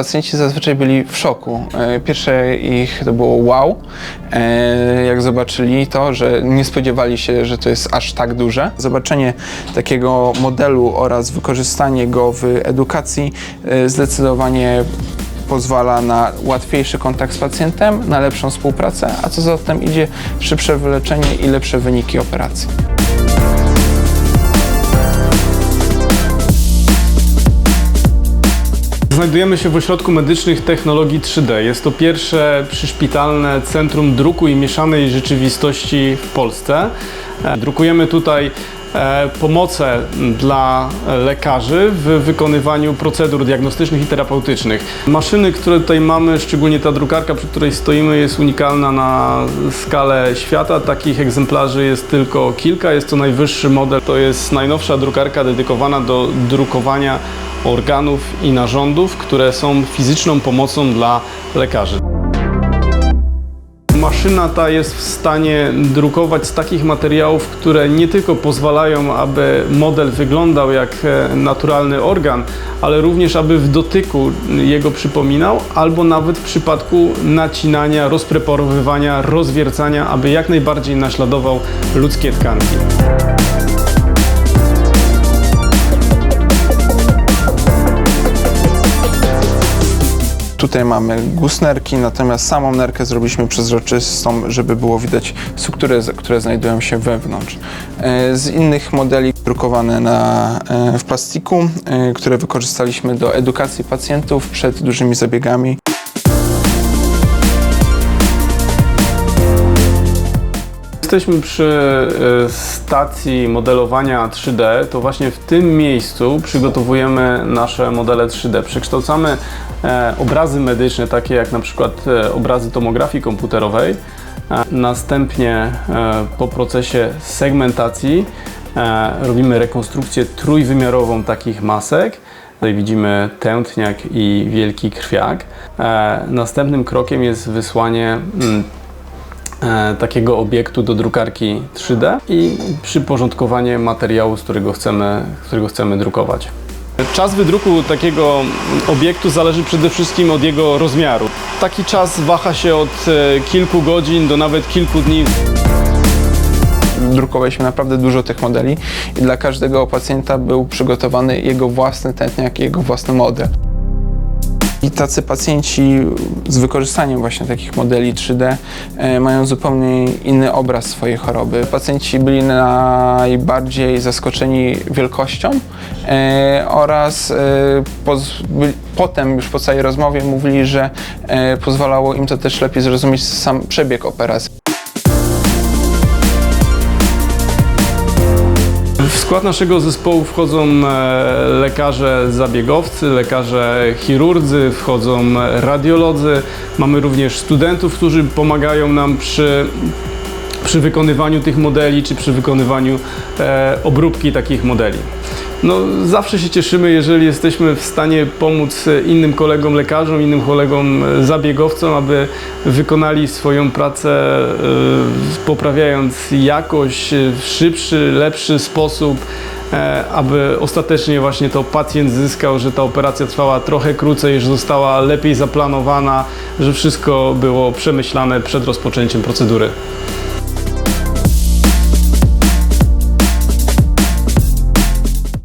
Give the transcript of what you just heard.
pacjenci zazwyczaj byli w szoku. E, Pierwsze ich to było wow, e, jak zobaczyli to, że nie spodziewali się, że to jest aż tak duże. Zobaczenie takiego modelu oraz wykorzystanie go w edukacji e, zdecydowanie pozwala na łatwiejszy kontakt z pacjentem, na lepszą współpracę, a co za tym idzie, szybsze wyleczenie i lepsze wyniki operacji. Znajdujemy się w Ośrodku Medycznych Technologii 3D. Jest to pierwsze przyszpitalne centrum druku i mieszanej rzeczywistości w Polsce. E, Drukujemy tutaj e, pomoce dla lekarzy w wykonywaniu procedur diagnostycznych i terapeutycznych. Maszyny, które tutaj mamy, szczególnie ta drukarka, przy której stoimy, jest unikalna na skalę świata. Takich egzemplarzy jest tylko kilka. Jest to najwyższy model. To jest najnowsza drukarka dedykowana do drukowania organów i narządów, które są fizyczną pomocą dla lekarzy. Maszyna ta jest w stanie drukować z takich materiałów, które nie tylko pozwalają, aby model wyglądał jak e, naturalny organ, ale również aby w dotyku jego przypominał, albo nawet w przypadku nacinania, rozpreparowywania, rozwiercania, aby jak najbardziej naśladował ludzkie tkanki. Tutaj mamy guz nerki, natomiast samą nerkę zrobiliśmy przezroczystą, żeby było widać struktury, które znajdują się wewnątrz. E, Z innych modeli drukowane na, e, w plastiku, e, które wykorzystaliśmy do edukacji pacjentów przed dużymi zabiegami. Jesteśmy przy e, stacji modelowania 3D. To właśnie w tym miejscu przygotowujemy nasze modele 3D. Przekształcamy e, obrazy medyczne, takie jak na przykład e, obrazy tomografii komputerowej. E, Następnie po procesie segmentacji robimy rekonstrukcję trójwymiarową takich masek. Tutaj widzimy tętniak i wielki krwiak. Następnym krokiem jest wysłanie mm, takiego obiektu do drukarki 3D i przyporządkowanie materiału, z którego chcemy, którego chcemy drukować. Czas wydruku takiego obiektu zależy przede wszystkim od jego rozmiaru. Taki czas waha się od e, kilku godzin do nawet kilku dni. Drukowaliśmy naprawdę dużo tych modeli i dla każdego pacjenta był przygotowany jego własny tętniak, jego własny model. I tacy pacjenci z wykorzystaniem właśnie takich modeli 3D e, mają zupełnie inny obraz swojej choroby. Pacjenci byli najbardziej zaskoczeni wielkością e, oraz e, potem już po całej rozmowie mówili, że pozwalało im to też lepiej zrozumieć sam przebieg operacji. Skład naszego zespołu wchodzą e, lekarze zabiegowcy, lekarze chirurdzy, wchodzą radiolodzy. Mamy również studentów, którzy pomagają nam przy, przy wykonywaniu tych modeli, czy przy wykonywaniu e, obróbki takich modeli. No, zawsze się cieszymy, jeżeli jesteśmy w stanie pomóc e, innym kolegom lekarzom, innym kolegom e, zabiegowcom, aby wykonali swoją pracę, e, poprawiając jakość w szybszy, lepszy sposób, aby ostatecznie właśnie to pacjent zyskał, że ta operacja trwała trochę krócej, że została lepiej zaplanowana, że wszystko było przemyślane przed rozpoczęciem procedury.